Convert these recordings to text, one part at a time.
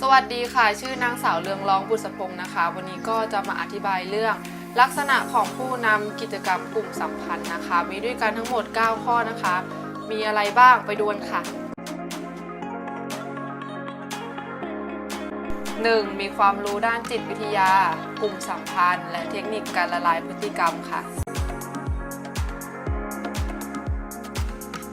สวัสดีค่ะชื่อนางสาวเรืองร้องบุษพงศ์นะคะ วันนี้ก็จะมาอธิบายเรื่อง ลักษณะของผู้นำกิจกรรมกลุ่มสัมพันธ์นะคะ มีด้วยกันทั้งหมด 9 ข้อนะคะ มีอะไรบ้างไปดูกันค่ะ 1. มีความรู้ด้านจิตวิทยา กลุ่มสัมพันธ์ และเทคนิคการละลายพฤติกรรมค่ะ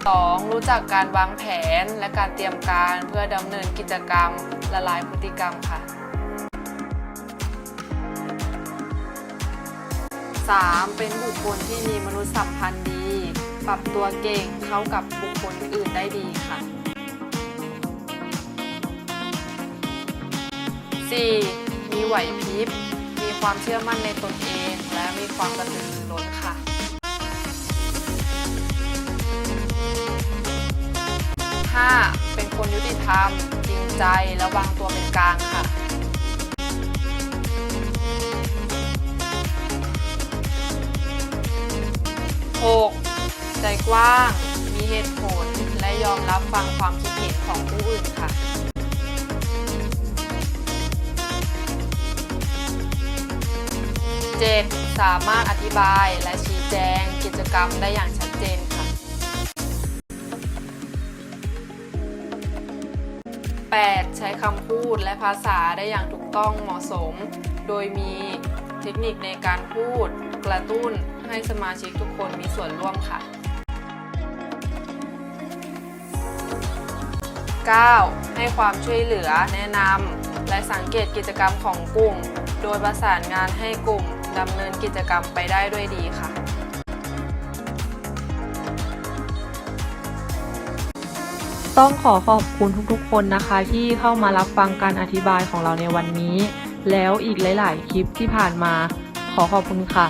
2. รู้จักการวางแผนและการเตรียมการเพื่อดำเนินกิจกรรมละลายพฤติกรรมค่ะ 3. เป็นบุคคลที่มีมนุษยสัมพันธ์ดี ปรับตัวเก่งเข้ากับบุคคลอื่นได้ดีค่ะ 4. มีไหวพริบ มีความเชื่อมั่นในตนเอง และมีความกระตือรือร้นค่ะ 5. เป็นคนยุติธรรม จริงใจและวางตัวเป็นกลางค่ะ 6. ใจกว้าง มีเหตุผล และยอมรับฟังความคิดเห็นของผู้อื่นค่ะ 7. สามารถอธิบายและชี้แจงกิจกรรมได้อย่างชัดเจน 8. ใช้คำพูดและภาษาได้อย่างถูกต้องเหมาะสม โดยมีเทคนิคในการพูด กระตุ้นให้สมาชิกทุกคนมีส่วนร่วมค่ะ 9. ให้ความช่วยเหลือแนะนำและสังเกตกิจกรรมของกลุ่ม โดยประสานงานให้กลุ่มดำเนินกิจกรรมไปได้ด้วยดีค่ะ ต้องขอขอบคุณทุกๆ คนนะคะ ที่เข้ามารับฟังการอธิบายของเราในวันนี้ แล้วอีกหลาย ๆ คลิปที่ผ่านมา ขอขอบคุณค่ะ